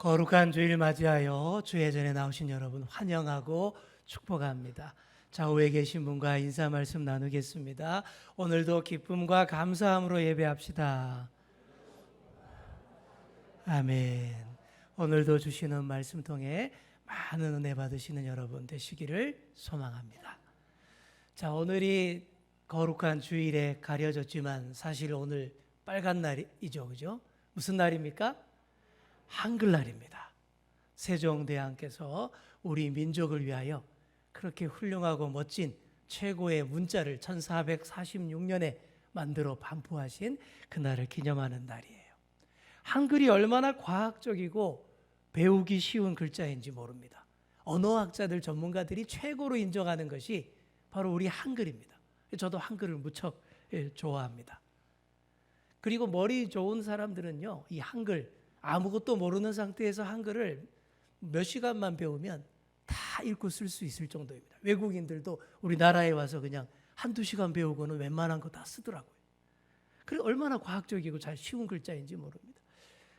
거룩한 주일 맞이하여 주의 전에 나오신 여러분 환영하고 축복합니다. 좌우에 계신 분과 인사 말씀 나누겠습니다. 오늘도 기쁨과 감사함으로 예배합시다. 아멘. 오늘도 주시는 말씀 통해 많은 은혜 받으시는 여러분 되시기를 소망합니다. 자, 오늘이 거룩한 주일에 가려졌지만 사실 오늘 빨간 날이죠. 그죠? 무슨 날입니까? 한글날입니다. 세종대왕께서 우리 민족을 위하여 그렇게 훌륭하고 멋진 최고의 문자를 1446년에 만들어 반포하신 그날을 기념하는 날이에요. 한글이 얼마나 과학적이고 배우기 쉬운 글자인지 모릅니다. 언어학자들 전문가들이 최고로 인정하는 것이 바로 우리 한글입니다. 저도 한글을 무척 예, 좋아합니다. 그리고 머리 좋은 사람들은요, 이 한글 아무것도 모르는 상태에서 한글을 몇 시간만 배우면 다 읽고 쓸 수 있을 정도입니다. 외국인들도 우리나라에 와서 그냥 한두 시간 배우고는 웬만한 거 다 쓰더라고요. 그래 얼마나 과학적이고 잘 쉬운 글자인지 모릅니다.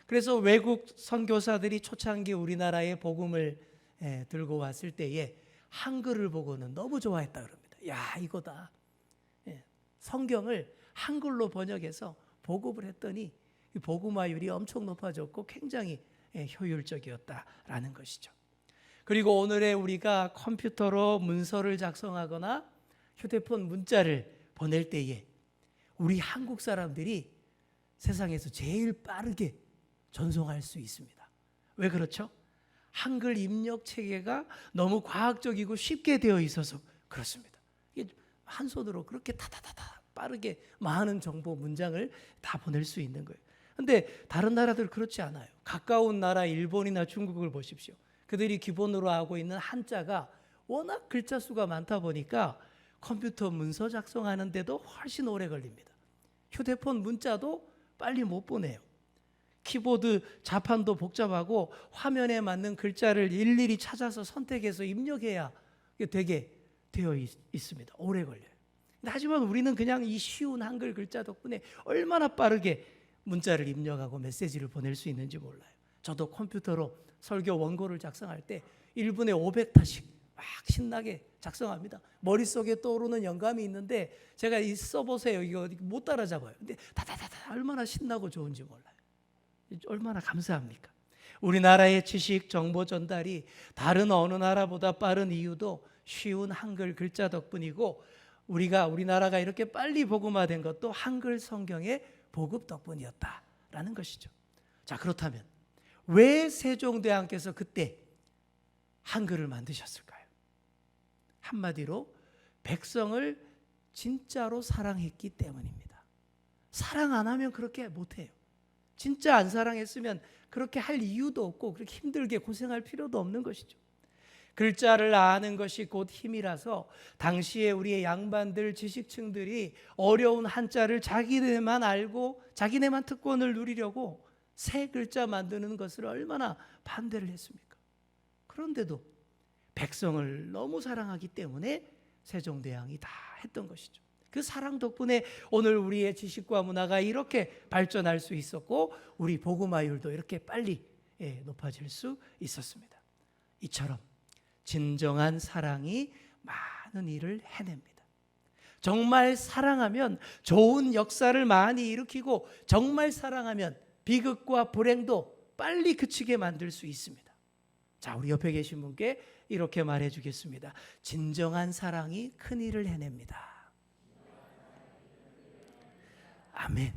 그래서 외국 선교사들이 초창기 우리나라에 복음을 예, 들고 왔을 때에 한글을 보고는 너무 좋아했다 그럽니다. 야 이거다. 예, 성경을 한글로 번역해서 보급을 했더니 이 복음화율이 엄청 높아졌고 굉장히 예, 효율적이었다라는 것이죠. 그리고 오늘의 우리가 컴퓨터로 문서를 작성하거나 휴대폰 문자를 보낼 때에 우리 한국 사람들이 세상에서 제일 빠르게 전송할 수 있습니다. 왜 그렇죠? 한글 입력 체계가 너무 과학적이고 쉽게 되어 있어서 그렇습니다. 한 손으로 그렇게 타다다다 빠르게 많은 정보 문장을 다 보낼 수 있는 거예요. 근데 다른 나라들 그렇지 않아요. 가까운 나라 일본이나 중국을 보십시오. 그들이 기본으로 하고 있는 한자가 워낙 글자 수가 많다 보니까 컴퓨터 문서 작성하는데도 훨씬 오래 걸립니다. 휴대폰 문자도 빨리 못 보내요. 키보드 자판도 복잡하고 화면에 맞는 글자를 일일이 찾아서 선택해서 입력해야 되게 되어 있, 습니다 오래 걸려요. 하지만 우리는 그냥 이 쉬운 한글 글자 덕분에 얼마나 빠르게 문자를 입력하고 메시지를 보낼 수 있는지 몰라요. 저도 컴퓨터로 설교 원고를 작성할 때 1분에 500타씩 막 신나게 작성합니다. 머릿속에 떠오르는 영감이 있는데 제가 이 써보세요. 이거 못 따라잡아요. 근데 다다다다 얼마나 신나고 좋은지 몰라요. 얼마나 감사합니까? 우리나라의 지식 정보 전달이 다른 어느 나라보다 빠른 이유도 쉬운 한글 글자 덕분이고 우리가 우리나라가 이렇게 빨리 복음화된 것도 한글 성경의 보급 덕분이었다라는 것이죠. 자, 그렇다면 왜 세종대왕께서 그때 한글을 만드셨을까요? 한마디로 백성을 진짜로 사랑했기 때문입니다. 사랑 안 하면 그렇게 못 해요. 진짜 안 사랑했으면 그렇게 할 이유도 없고 그렇게 힘들게 고생할 필요도 없는 것이죠. 글자를 아는 것이 곧 힘이라서 당시에 우리의 양반들 지식층들이 어려운 한자를 자기네만 알고 자기네만 특권을 누리려고 새 글자 만드는 것을 얼마나 반대를 했습니까? 그런데도 백성을 너무 사랑하기 때문에 세종대왕이 다 했던 것이죠. 그 사랑 덕분에 오늘 우리의 지식과 문화가 이렇게 발전할 수 있었고 우리 복음화율도 이렇게 빨리 예, 높아질 수 있었습니다. 이처럼 진정한 사랑이 많은 일을 해냅니다. 정말 사랑하면 좋은 역사를 많이 일으키고 정말 사랑하면 비극과 불행도 빨리 그치게 만들 수 있습니다. 자, 우리 옆에 계신 분께 이렇게 말해 주겠습니다. 진정한 사랑이 큰 일을 해냅니다. 아멘.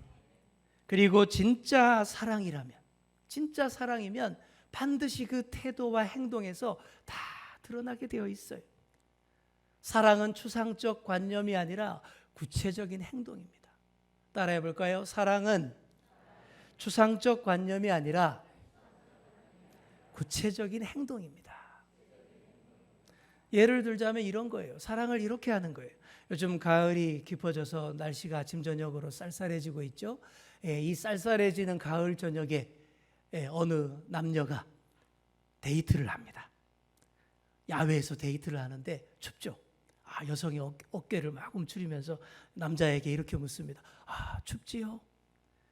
그리고 진짜 사랑이라면, 진짜 사랑이면 반드시 그 태도와 행동에서 다 드러나게 되어 있어요. 사랑은 추상적 관념이 아니라 구체적인 행동입니다. 따라해 볼까요? 사랑은 추상적 관념이 아니라 구체적인 행동입니다. 예를 들자면 이런 거예요. 사랑을 이렇게 하는 거예요. 요즘 가을이 깊어져서 날씨가 아침 저녁으로 쌀쌀해지고 있죠. 예, 이 쌀쌀해지는 가을 저녁에 예, 어느 남녀가 데이트를 합니다. 야외에서 데이트를 하는데 춥죠. 아, 여성이 어깨 를 막 움츠리면서 남자에게 이렇게 묻습니다. 아, 춥지요?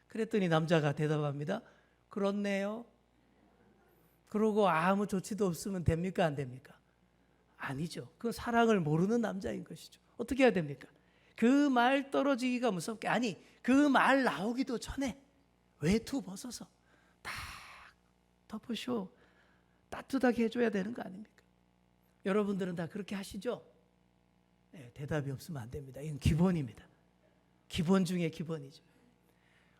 그랬더니 남자가 대답합니다. 그렇네요. 그러고 아무 조치도 없으면 됩니까 안 됩니까? 아니죠. 그 사랑을 모르는 남자인 것이죠. 어떻게 해야 됩니까? 그 말 떨어지기가 무섭게 아니 그 말 나오기도 전에 외투 벗어서 딱 덮으쇼 따뜻하게 해줘야 되는 거 아닙니까? 여러분들은 다 그렇게 하시죠? 네, 대답이 없으면 안 됩니다. 이건 기본입니다. 기본 중에 기본이죠.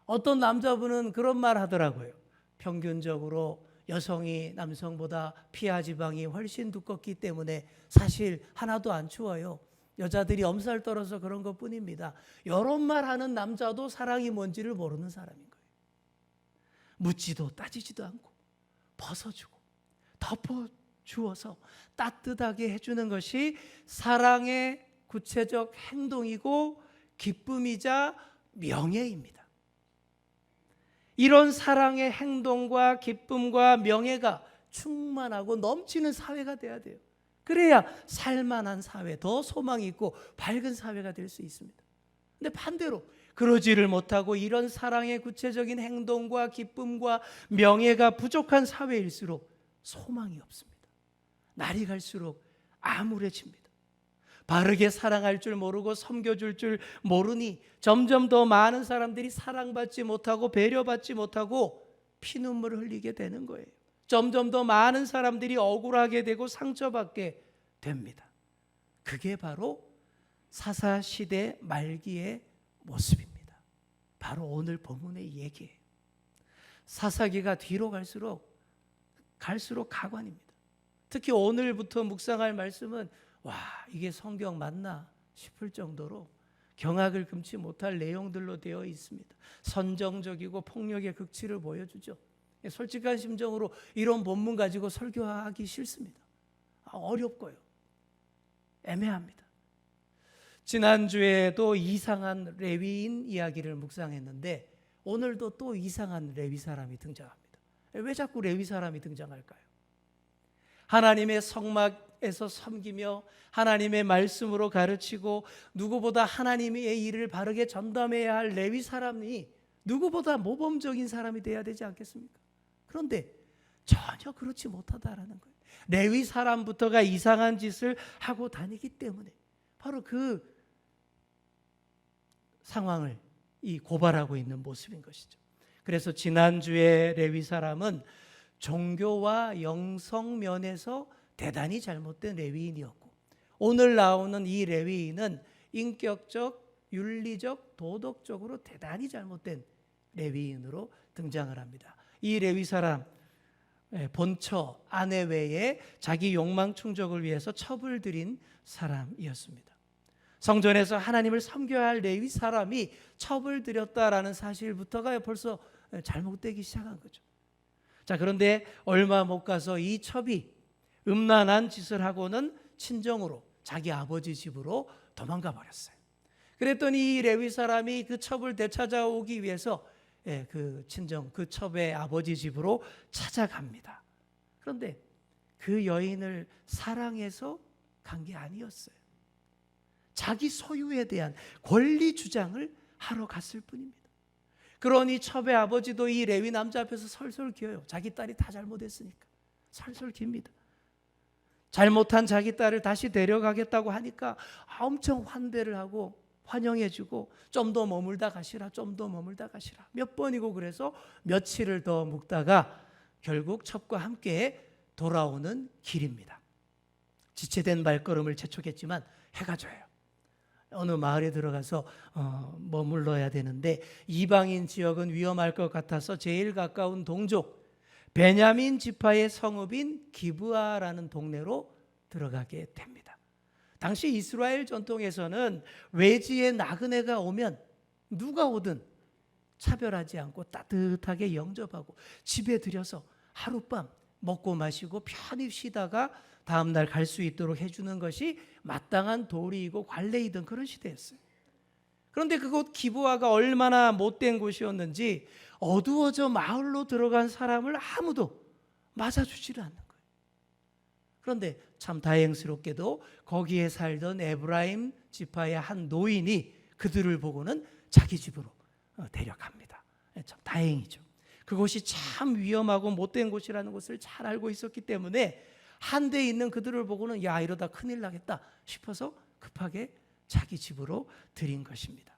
어떤 남자분은 그런 말 하더라고요. 평균적으로 여성이 남성보다 피하 지방이 훨씬 두껍기 때문에 사실 하나도 안 추워요. 여자들이 엄살 떨어서 그런 것 뿐입니다. 이런 말 하는 남자도 사랑이 뭔지를 모르는 사람인 거예요. 묻지도 따지지도 않고 벗어주고 덮어 주어서 따뜻하게 해주는 것이 사랑의 구체적 행동이고 기쁨이자 명예입니다. 이런 사랑의 행동과 기쁨과 명예가 충만하고 넘치는 사회가 돼야 돼요. 그래야 살만한 사회, 더 소망이 있고 밝은 사회가 될 수 있습니다. 근데 반대로 그러지를 못하고 이런 사랑의 구체적인 행동과 기쁨과 명예가 부족한 사회일수록 소망이 없습니다. 날이 갈수록 암울해집니다. 바르게 사랑할 줄 모르고 섬겨줄 줄 모르니 점점 더 많은 사람들이 사랑받지 못하고 배려받지 못하고 피눈물을 흘리게 되는 거예요. 점점 더 많은 사람들이 억울하게 되고 상처받게 됩니다. 그게 바로 사사 시대 말기의 모습입니다. 바로 오늘 본문의 얘기예요. 사사기가 뒤로 갈수록 갈수록 가관입니다. 특히 오늘부터 묵상할 말씀은 와 이게 성경 맞나 싶을 정도로 경악을 금치 못할 내용들로 되어 있습니다. 선정적이고 폭력의 극치를 보여주죠. 솔직한 심정으로 이런 본문 가지고 설교하기 싫습니다. 아, 어렵고요. 애매합니다. 지난주에도 이상한 레위인 이야기를 묵상했는데 오늘도 또 이상한 레위 사람이 등장합니다. 왜 자꾸 레위 사람이 등장할까요? 하나님의 성막에서 섬기며 하나님의 말씀으로 가르치고 누구보다 하나님의 일을 바르게 전담해야 할 레위 사람이 누구보다 모범적인 사람이 돼야 되지 않겠습니까? 그런데 전혀 그렇지 못하다라는 거예요. 레위 사람부터가 이상한 짓을 하고 다니기 때문에 바로 그 상황을 이 고발하고 있는 모습인 것이죠. 그래서 지난주에 레위 사람은 종교와 영성 면에서 대단히 잘못된 레위인이었고 오늘 나오는 이 레위인은 인격적, 윤리적, 도덕적으로 대단히 잘못된 레위인으로 등장을 합니다. 이 레위 사람 예, 본처 아내 외에 자기 욕망 충족을 위해서 들인 사람이었습니다. 성전에서 하나님을 섬겨야 할 레위 사람이 들였다라는 사실부터가 벌써 잘못되기 시작한 거죠. 자, 그런데 얼마 못 가서 이 첩이 음란한 짓을 하고는 친정으로 자기 아버지 집으로 도망가 버렸어요. 그랬더니 이 레위 사람이 그 첩을 되찾아오기 위해서 예, 그 친정 그 첩의 아버지 집으로 찾아갑니다. 그런데 그 여인을 사랑해서 간 게 아니었어요. 자기 소유에 대한 권리 주장을 하러 갔을 뿐입니다. 그러니 첩의 아버지도 이 레위 남자 앞에서 설설 기어요. 자기 딸이 다 잘못했으니까 설설 깁니다. 잘못한 자기 딸을 다시 데려가겠다고 하니까 엄청 환대를 하고 환영해주고 좀 더 머물다 가시라, 좀 더 머물다 가시라. 몇 번이고 그래서 며칠을 더 묵다가 결국 첩과 함께 돌아오는 길입니다. 지체된 발걸음을 재촉했지만 해가 져요. 어느 마을에 들어가서 어, 머물러야 되는데 이방인 지역은 위험할 것 같아서 제일 가까운 동족 베냐민 지파의 성읍인 기브아라는 동네로 들어가게 됩니다. 당시 이스라엘 전통에서는 외지의 나그네가 오면 누가 오든 차별하지 않고 따뜻하게 영접하고 집에 들여서 하룻밤 먹고 마시고 편히 쉬다가 다음 날 갈 수 있도록 해주는 것이 마땅한 도리이고 관례이던 그런 시대였어요. 그런데 그곳 기부아가 얼마나 못된 곳이었는지 어두워져 마을로 들어간 사람을 아무도 맞아주지를 않는 거예요. 그런데 참 다행스럽게도 거기에 살던 에브라임 지파의 한 노인이 그들을 보고는 자기 집으로 어, 데려갑니다. 참 다행이죠. 그곳이 참 위험하고 못된 곳이라는 것을 잘 알고 있었기 때문에 한데 있는 그들을 보고는 야 이러다 큰일 나겠다 싶어서 급하게 자기 집으로 들인 것입니다.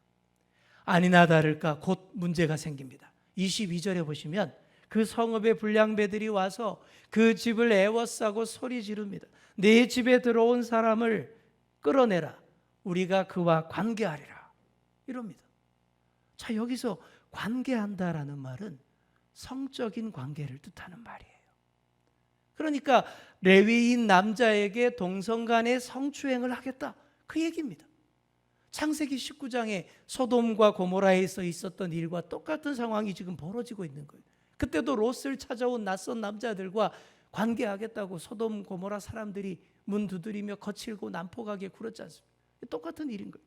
아니나 다를까 곧 문제가 생깁니다. 22절에 보시면 그 성읍의 불량배들이 와서 그 집을 애워싸고 소리 지릅니다. 내 집에 들어온 사람을 끌어내라. 우리가 그와 관계하리라. 이럽니다. 자, 여기서 관계한다라는 말은 성적인 관계를 뜻하는 말이에요. 그러니까 레위인 남자에게 동성 간의 성추행을 하겠다. 그 얘기입니다. 창세기 19장에 소돔과 고모라에서 있었던 일과 똑같은 상황이 지금 벌어지고 있는 거예요. 그때도 롯을 찾아온 낯선 남자들과 관계하겠다고 소돔 고모라 사람들이 문 두드리며 거칠고 난폭하게 굴었지 않습니까? 똑같은 일인 거예요.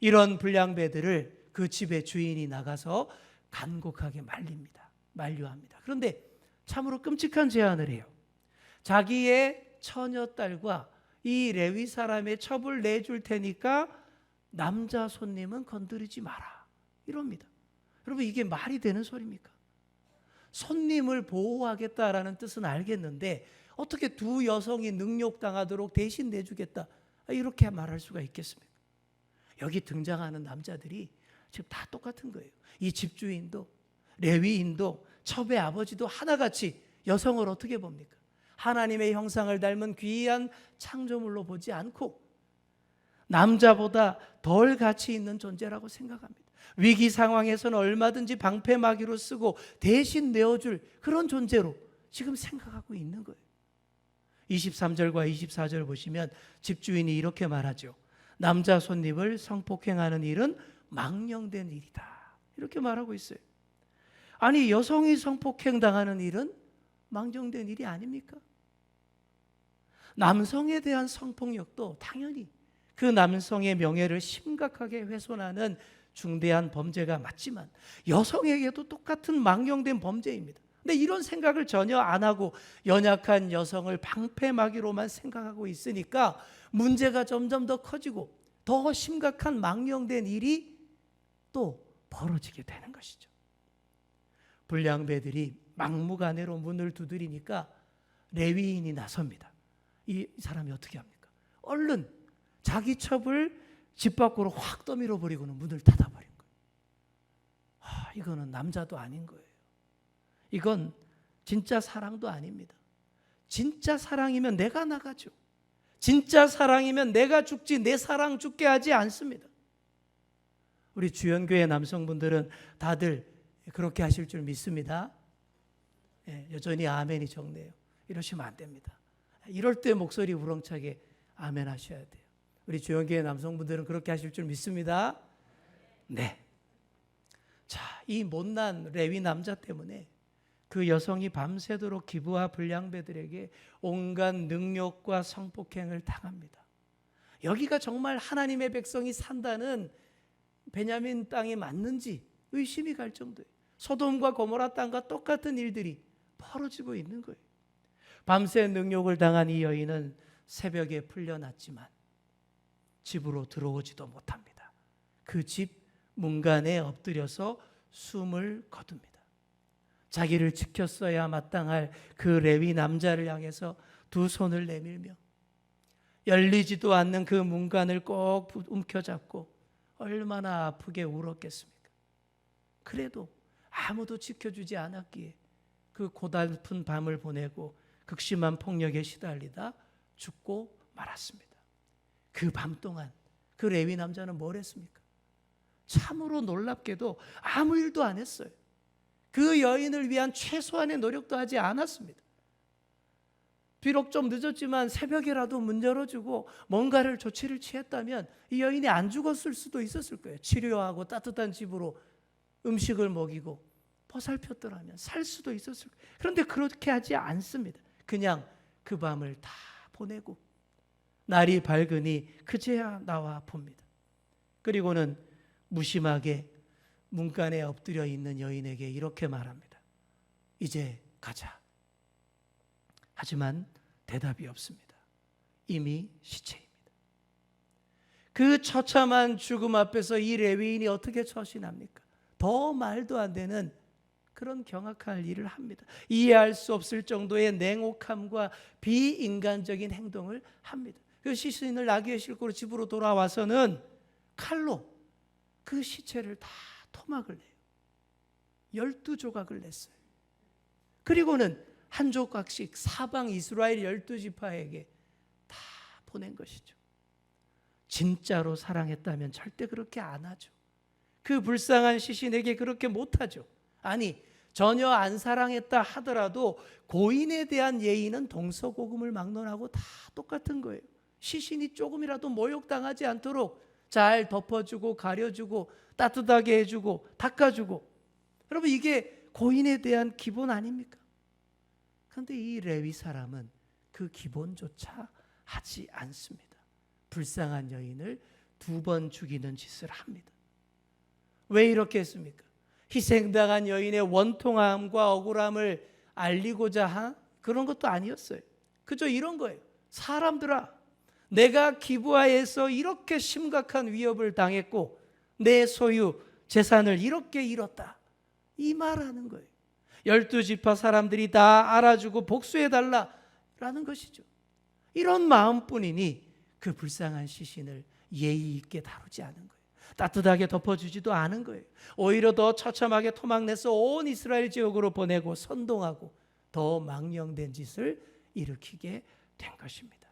이런 불량배들을 그 집의 주인이 나가서 간곡하게 말립니다. 만류합니다. 그런데 참으로 끔찍한 제안을 해요. 자기의 처녀 딸과 이 레위 사람의 첩을 내줄 테니까 남자 손님은 건드리지 마라. 이럽니다. 여러분 이게 말이 되는 소리입니까? 손님을 보호하겠다라는 뜻은 알겠는데 어떻게 두 여성이 능욕당하도록 대신 내주겠다 이렇게 말할 수가 있겠습니까? 여기 등장하는 남자들이 지금 다 똑같은 거예요. 이 집주인도 레위인도 첩의 아버지도 하나같이 여성을 어떻게 봅니까? 하나님의 형상을 닮은 귀한 창조물로 보지 않고 남자보다 덜 가치 있는 존재라고 생각합니다. 위기 상황에서는 얼마든지 방패막이로 쓰고 대신 내어줄 그런 존재로 지금 생각하고 있는 거예요. 23절과 24절 보시면 집주인이 이렇게 말하죠. 남자 손님을 성폭행하는 일은 망령된 일이다. 이렇게 말하고 있어요. 아니 여성이 성폭행 당하는 일은 망령된 일이 아닙니까? 남성에 대한 성폭력도 당연히 그 남성의 명예를 심각하게 훼손하는 중대한 범죄가 맞지만 여성에게도 똑같은 망령된 범죄입니다. 근데 이런 생각을 전혀 안 하고 연약한 여성을 방패막이로만 생각하고 있으니까 문제가 점점 더 커지고 더 심각한 망령된 일이 또 벌어지게 되는 것이죠. 불량배들이 막무가내로 문을 두드리니까 레위인이 나섭니다. 이 사람이 어떻게 합니까? 얼른 자기 첩을 집 밖으로 확 떠밀어 버리고는 문을 닫아버린 거예요. 아, 이거는 남자도 아닌 거예요. 이건 진짜 사랑도 아닙니다. 진짜 사랑이면 내가 나가죠. 진짜 사랑이면 내가 죽지 내 사랑 죽게 하지 않습니다. 우리 주연교회 남성분들은 다들 그렇게 하실 줄 믿습니다. 예, 여전히 아멘이 적네요. 이러시면 안 됩니다. 이럴 때 목소리 우렁차게 아멘 하셔야 돼요. 우리 주연교회 남성분들은 그렇게 하실 줄 믿습니다. 네. 자, 이 못난 레위 남자 때문에 그 여성이 밤새도록 기부와 불량배들에게 온갖 능욕과 성폭행을 당합니다. 여기가 정말 하나님의 백성이 산다는 베냐민 땅이 맞는지 의심이 갈 정도예요. 소돔과 고모라 땅과 똑같은 일들이 벌어지고 있는 거예요. 밤새 능욕을 당한 이 여인은 새벽에 풀려났지만 집으로 들어오지도 못합니다. 그 집 문간에 엎드려서 숨을 거둡니다. 자기를 지켰어야 마땅할 그 레위 남자를 향해서 두 손을 내밀며 열리지도 않는 그 문간을 꼭 움켜잡고 얼마나 아프게 울었겠습니까? 그래도 아무도 지켜주지 않았기에 그 고달픈 밤을 보내고 극심한 폭력에 시달리다 죽고 말았습니다. 그 밤 동안 그 레위 남자는 뭘 했습니까? 참으로 놀랍게도 아무 일도 안 했어요. 그 여인을 위한 최소한의 노력도 하지 않았습니다. 비록 좀 늦었지만 새벽이라도 문 열어주고 뭔가를 조치를 취했다면 이 여인이 안 죽었을 수도 있었을 거예요. 치료하고 따뜻한 집으로 음식을 먹이고 보살폈더라면 살 수도 있었을 거예요. 그런데 그렇게 하지 않습니다. 그냥 그 밤을 다 보내고 날이 밝으니 그제야 나와 봅니다. 그리고는 무심하게 문간에 엎드려 있는 여인에게 이렇게 말합니다. 이제 가자. 하지만 대답이 없습니다. 이미 시체입니다. 그 처참한 죽음 앞에서 이 레위인이 어떻게 처신합니까? 더 말도 안 되는 그런 경악할 일을 합니다. 이해할 수 없을 정도의 냉혹함과 비인간적인 행동을 합니다. 그 시신을 나귀의 싣고 집으로 돌아와서는 칼로 그 시체를 다 토막을 내요. 열두 조각을 냈어요. 그리고는 한 조각씩 사방 이스라엘 열두 지파에게 다 보낸 것이죠. 진짜로 사랑했다면 절대 그렇게 안 하죠. 그 불쌍한 시신에게 그렇게 못 하죠. 아니, 전혀 안 사랑했다 하더라도 고인에 대한 예의는 동서고금을 막론하고 다 똑같은 거예요. 시신이 조금이라도 모욕당하지 않도록 잘 덮어주고 가려주고 따뜻하게 해주고 닦아주고 여러분 이게 고인에 대한 기본 아닙니까? 그런데 이 레위 사람은 그 기본조차 하지 않습니다. 불쌍한 여인을 두 번 죽이는 짓을 합니다. 왜 이렇게 했습니까? 희생당한 여인의 원통함과 억울함을 알리고자 한 그런 것도 아니었어요. 그저 이런 거예요. 사람들아, 내가 기부하에서 이렇게 심각한 위협을 당했고 내 소유 재산을 이렇게 잃었다. 이 말하는 거예요. 열두 지파 사람들이 다 알아주고 복수해 달라라는 것이죠. 이런 마음뿐이니 그 불쌍한 시신을 예의 있게 다루지 않은 거예요. 따뜻하게 덮어주지도 않은 거예요. 오히려 더 처참하게 토막내서 온 이스라엘 지역으로 보내고 선동하고 더 망령된 짓을 일으키게 된 것입니다.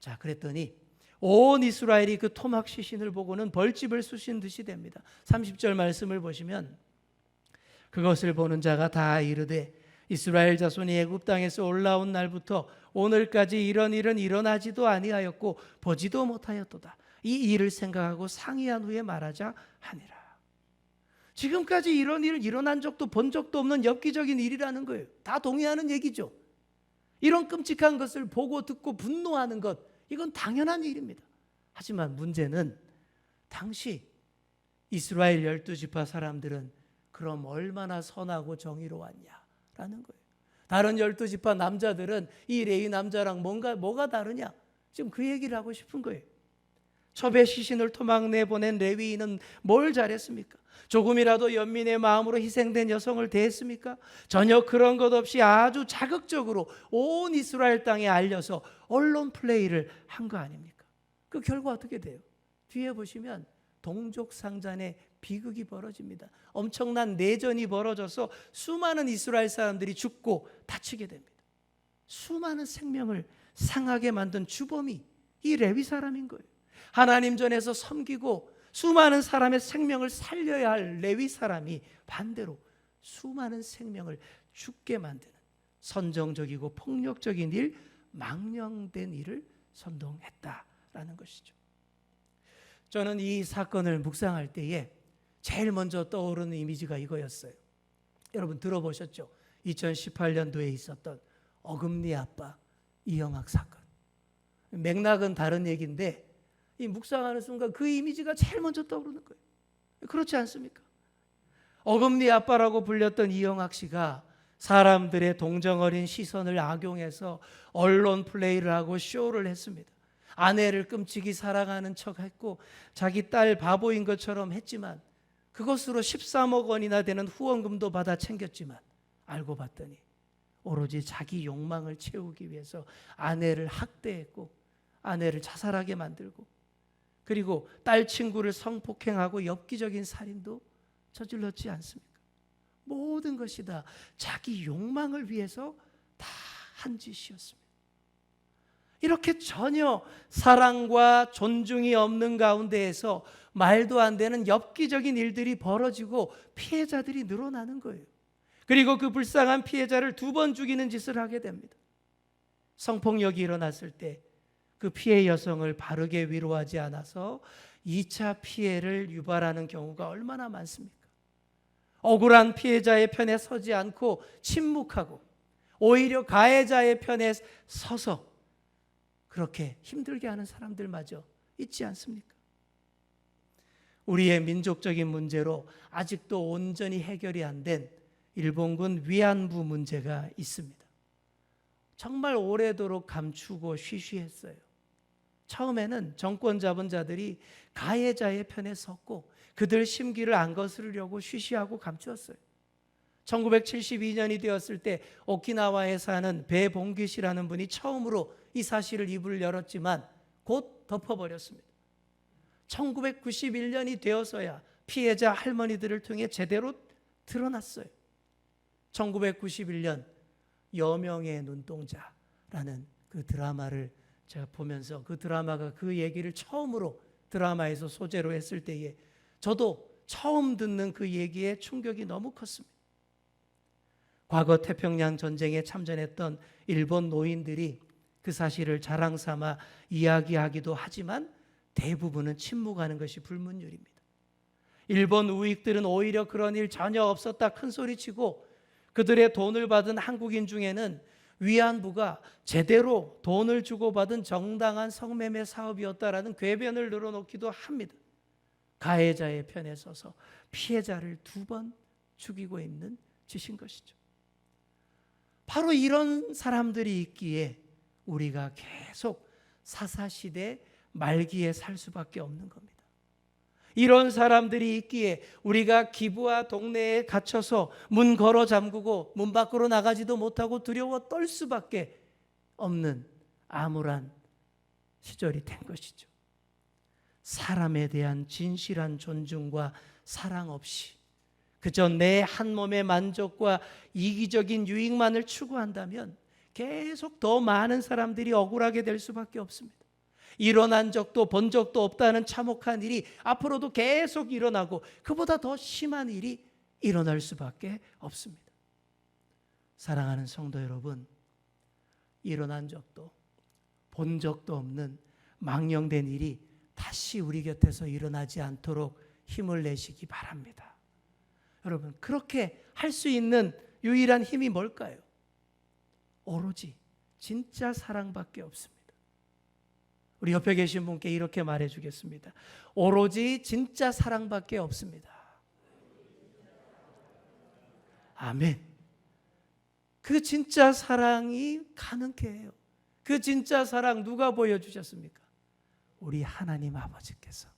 자, 그랬더니 온 이스라엘이 그 토막 시신을 보고는 벌집을 쑤신 듯이 됩니다. 30절 말씀을 보시면 그것을 보는 자가 다 이르되 이스라엘 자손이 애굽 땅에서 올라온 날부터 오늘까지 이런 일은 일어나지도 아니하였고 보지도 못하였도다. 이 일을 생각하고 상의한 후에 말하자 하니라. 지금까지 이런 일 일어난 적도 본 적도 없는 엽기적인 일이라는 거예요. 다 동의하는 얘기죠. 이런 끔찍한 것을 보고 듣고 분노하는 것, 이건 당연한 일입니다. 하지만 문제는 당시 이스라엘 열두 지파 사람들은 그럼 얼마나 선하고 정의로웠냐라는 거예요. 다른 열두 지파 남자들은 이 레위 남자랑 뭔가 뭐가 다르냐? 지금 그 얘기를 하고 싶은 거예요. 첩의 시신을 토막내 보낸 레위인은 뭘 잘했습니까? 조금이라도 연민의 마음으로 희생된 여성을 대했습니까? 전혀 그런 것 없이 아주 자극적으로 온 이스라엘 땅에 알려서 언론 플레이를 한 거 아닙니까? 그 결과 어떻게 돼요? 뒤에 보시면 동족 상잔의 비극이 벌어집니다. 엄청난 내전이 벌어져서 수많은 이스라엘 사람들이 죽고 다치게 됩니다. 수많은 생명을 상하게 만든 주범이 이 레위 사람인 거예요. 하나님 전에서 섬기고 수많은 사람의 생명을 살려야 할 레위 사람이 반대로 수많은 생명을 죽게 만드는 선정적이고 폭력적인 일, 망령된 일을 선동했다라는 것이죠. 저는 이 사건을 묵상할 때에 제일 먼저 떠오르는 이미지가 이거였어요. 여러분 들어보셨죠? 2018년도에 있었던 어금니 아빠 이영학 사건. 맥락은 다른 얘기인데 이 묵상하는 순간 그 이미지가 제일 먼저 떠오르는 거예요. 그렇지 않습니까? 어금니 아빠라고 불렸던 이영학 씨가 사람들의 동정어린 시선을 악용해서 언론 플레이를 하고 쇼를 했습니다. 아내를 끔찍이 사랑하는 척 했고 자기 딸 바보인 것처럼 했지만 그것으로 13억 원이나 되는 후원금도 받아 챙겼지만 알고 봤더니 오로지 자기 욕망을 채우기 위해서 아내를 학대했고 아내를 자살하게 만들고 그리고 딸 친구를 성폭행하고 엽기적인 살인도 저질렀지 않습니까? 모든 것이 다 자기 욕망을 위해서 다 한 짓이었습니다. 이렇게 전혀 사랑과 존중이 없는 가운데에서 말도 안 되는 엽기적인 일들이 벌어지고 피해자들이 늘어나는 거예요. 그리고 그 불쌍한 피해자를 두 번 죽이는 짓을 하게 됩니다. 성폭력이 일어났을 때 그 피해 여성을 바르게 위로하지 않아서 2차 피해를 유발하는 경우가 얼마나 많습니까? 억울한 피해자의 편에 서지 않고 침묵하고 오히려 가해자의 편에 서서 그렇게 힘들게 하는 사람들마저 있지 않습니까? 우리의 민족적인 문제로 아직도 온전히 해결이 안 된 일본군 위안부 문제가 있습니다. 정말 오래도록 감추고 쉬쉬했어요. 처음에는 정권 잡은 자들이 가해자의 편에 섰고 그들 심기를 안 거스르려고 쉬쉬하고 감추었어요. 1972년이 되었을 때 오키나와에 사는 배봉규 씨라는 분이 처음으로 이 사실을 입을 열었지만 곧 덮어버렸습니다. 1991년이 되어서야 피해자 할머니들을 통해 제대로 드러났어요. 1991년 여명의 눈동자라는 그 드라마를 제가 보면서 그 드라마가 그 얘기를 처음으로 드라마에서 소재로 했을 때에 저도 처음 듣는 그 얘기에 충격이 너무 컸습니다. 과거 태평양 전쟁에 참전했던 일본 노인들이 그 사실을 자랑 삼아 이야기하기도 하지만 대부분은 침묵하는 것이 불문율입니다. 일본 우익들은 오히려 그런 일 전혀 없었다 큰 소리치고 그들의 돈을 받은 한국인 중에는 위안부가 제대로 돈을 주고받은 정당한 성매매 사업이었다라는 궤변을 늘어놓기도 합니다. 가해자의 편에 서서 피해자를 두 번 죽이고 있는 짓인 것이죠. 바로 이런 사람들이 있기에 우리가 계속 사사시대 말기에 살 수밖에 없는 겁니다. 이런 사람들이 있기에 우리가 기부와 동네에 갇혀서 문 걸어 잠그고 문 밖으로 나가지도 못하고 두려워 떨 수밖에 없는 암울한 시절이 된 것이죠. 사람에 대한 진실한 존중과 사랑 없이 그저 내 한 몸의 만족과 이기적인 유익만을 추구한다면 계속 더 많은 사람들이 억울하게 될 수밖에 없습니다. 일어난 적도 본 적도 없다는 참혹한 일이 앞으로도 계속 일어나고 그보다 더 심한 일이 일어날 수밖에 없습니다. 사랑하는 성도 여러분, 일어난 적도 본 적도 없는 망령된 일이 다시 우리 곁에서 일어나지 않도록 힘을 내시기 바랍니다. 여러분, 그렇게 할 수 있는 유일한 힘이 뭘까요? 오로지 진짜 사랑밖에 없습니다. 우리 옆에 계신 분께 이렇게 말해 주겠습니다. 오로지 진짜 사랑밖에 없습니다. 아멘. 그 진짜 사랑이 가능케 해요. 그 진짜 사랑 누가 보여주셨습니까? 우리 하나님 아버지께서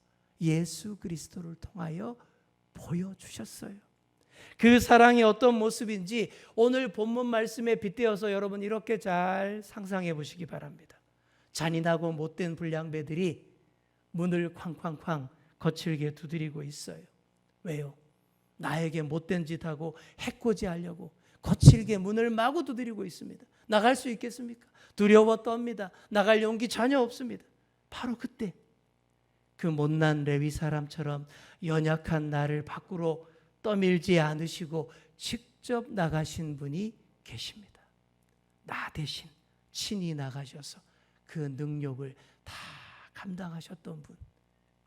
예수 그리스도를 통하여 보여주셨어요. 그 사랑이 어떤 모습인지 오늘 본문 말씀에 빗대어서 여러분 이렇게 잘 상상해 보시기 바랍니다. 잔인하고 못된 불량배들이 문을 쾅쾅쾅 거칠게 두드리고 있어요. 왜요? 나에게 못된 짓 하고 해코지 하려고 거칠게 문을 마구 두드리고 있습니다. 나갈 수 있겠습니까? 두려워 떱니다. 나갈 용기 전혀 없습니다. 바로 그때 그 못난 레위 사람처럼 연약한 나를 밖으로 떠밀지 않으시고 직접 나가신 분이 계십니다. 나 대신 친히 나가셔서 그 능력을 다 감당하셨던 분.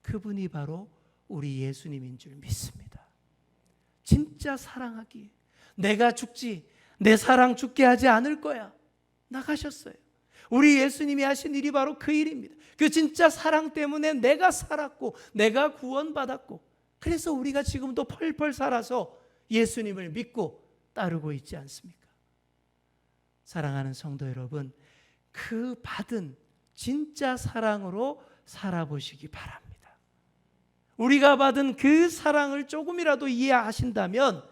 그분이 바로 우리 예수님인 줄 믿습니다. 진짜 사랑하기. 내가 죽지, 내 사랑 죽게 하지 않을 거야. 나가셨어요. 우리 예수님이 하신 일이 바로 그 일입니다. 그 진짜 사랑 때문에 내가 살았고, 내가 구원받았고, 그래서 우리가 지금도 펄펄 살아서 예수님을 믿고 따르고 있지 않습니까? 사랑하는 성도 여러분, 그 받은 진짜 사랑으로 살아보시기 바랍니다. 우리가 받은 그 사랑을 조금이라도 이해하신다면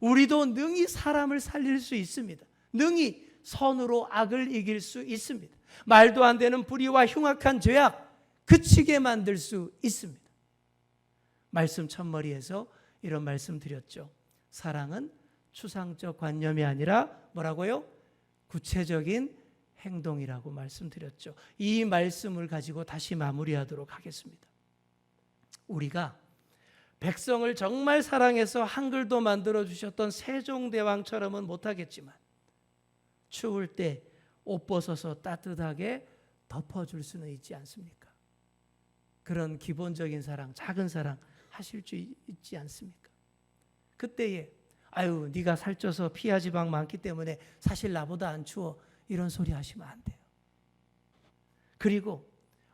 우리도 능히 사람을 살릴 수 있습니다. 능히 선으로 악을 이길 수 있습니다. 말도 안 되는 불의와 흉악한 죄악 그치게 만들 수 있습니다. 말씀 첫머리에서 이런 말씀 드렸죠. 사랑은 추상적 관념이 아니라 뭐라고요? 구체적인 행동이라고 말씀드렸죠. 이 말씀을 가지고 다시 마무리하도록 하겠습니다. 우리가 백성을 정말 사랑해서 한글도 만들어 주셨던 세종대왕처럼은 못하겠지만 추울 때 옷 벗어서 따뜻하게 덮어줄 수는 있지 않습니까? 그런 기본적인 사랑, 작은 사랑 하실 수 있지 않습니까? 그때에 아유 네가 살쪄서 피하 지방 많기 때문에 사실 나보다 안 추워 이런 소리 하시면 안 돼요. 그리고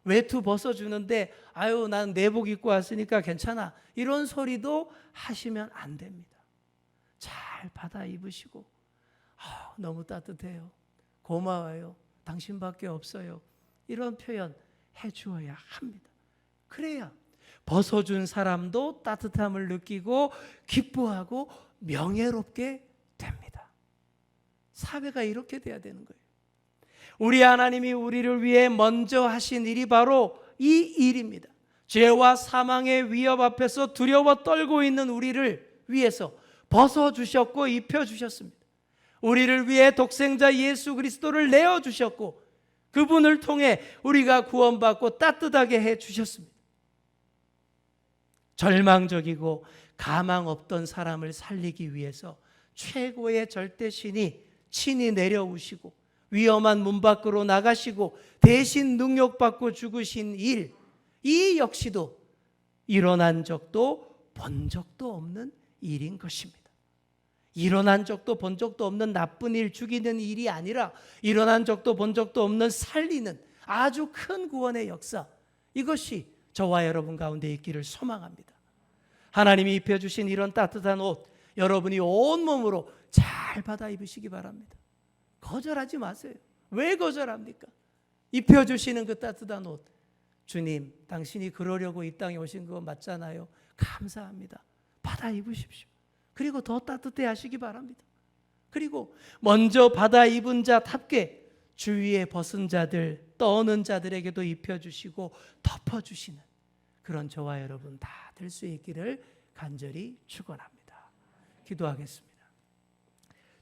외투 벗어주는데 아유 난 내복 입고 왔으니까 괜찮아 이런 소리도 하시면 안 됩니다. 잘 받아 입으시고 아, 너무 따뜻해요. 고마워요. 당신밖에 없어요. 이런 표현 해 주어야 합니다. 그래야 벗어준 사람도 따뜻함을 느끼고 기뻐하고 명예롭게 됩니다. 사회가 이렇게 돼야 되는 거예요. 우리 하나님이 우리를 위해 먼저 하신 일이 바로 이 일입니다. 죄와 사망의 위협 앞에서 두려워 떨고 있는 우리를 위해서 벗어 주셨고 입혀 주셨습니다. 우리를 위해 독생자 예수 그리스도를 내어 주셨고 그분을 통해 우리가 구원받고 따뜻하게 해 주셨습니다. 절망적이고 가망 없던 사람을 살리기 위해서 최고의 절대신이 친히 내려오시고 위험한 문 밖으로 나가시고 대신 능력받고 죽으신 일, 이 역시도 일어난 적도 본 적도 없는 일인 것입니다. 일어난 적도 본 적도 없는 나쁜 일 죽이는 일이 아니라 일어난 적도 본 적도 없는 살리는 아주 큰 구원의 역사. 이것이 저와 여러분 가운데 있기를 소망합니다. 하나님이 입혀주신 이런 따뜻한 옷, 여러분이 온몸으로 잘 받아 입으시기 바랍니다. 거절하지 마세요. 왜 거절합니까? 입혀주시는 그 따뜻한 옷. 주님, 당신이 그러려고 이 땅에 오신 거 맞잖아요. 감사합니다. 받아 입으십시오. 그리고 더 따뜻해 하시기 바랍니다. 그리고 먼저 받아 입은 자답게 주위에 벗은 자들, 떠는 자들에게도 입혀주시고 덮어주시는 그런 저와 여러분 다 될 수 있기를 간절히 축원합니다. 기도하겠습니다.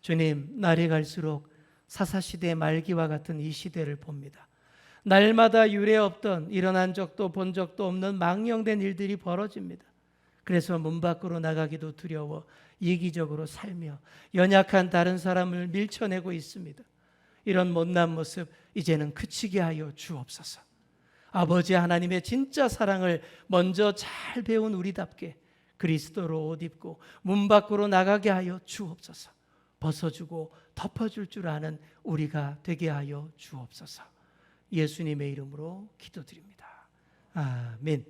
주님, 날이 갈수록 사사시대 말기와 같은 이 시대를 봅니다. 날마다 유례 없던 일어난 적도 본 적도 없는 망령된 일들이 벌어집니다. 그래서 문 밖으로 나가기도 두려워 이기적으로 살며 연약한 다른 사람을 밀쳐내고 있습니다. 이런 못난 모습 이제는 그치게 하여 주옵소서. 아버지 하나님의 진짜 사랑을 먼저 잘 배운 우리답게 그리스도로 옷 입고 문 밖으로 나가게 하여 주옵소서. 벗어주고 덮어줄 줄 아는 우리가 되게 하여 주옵소서. 예수님의 이름으로 기도드립니다. 아멘.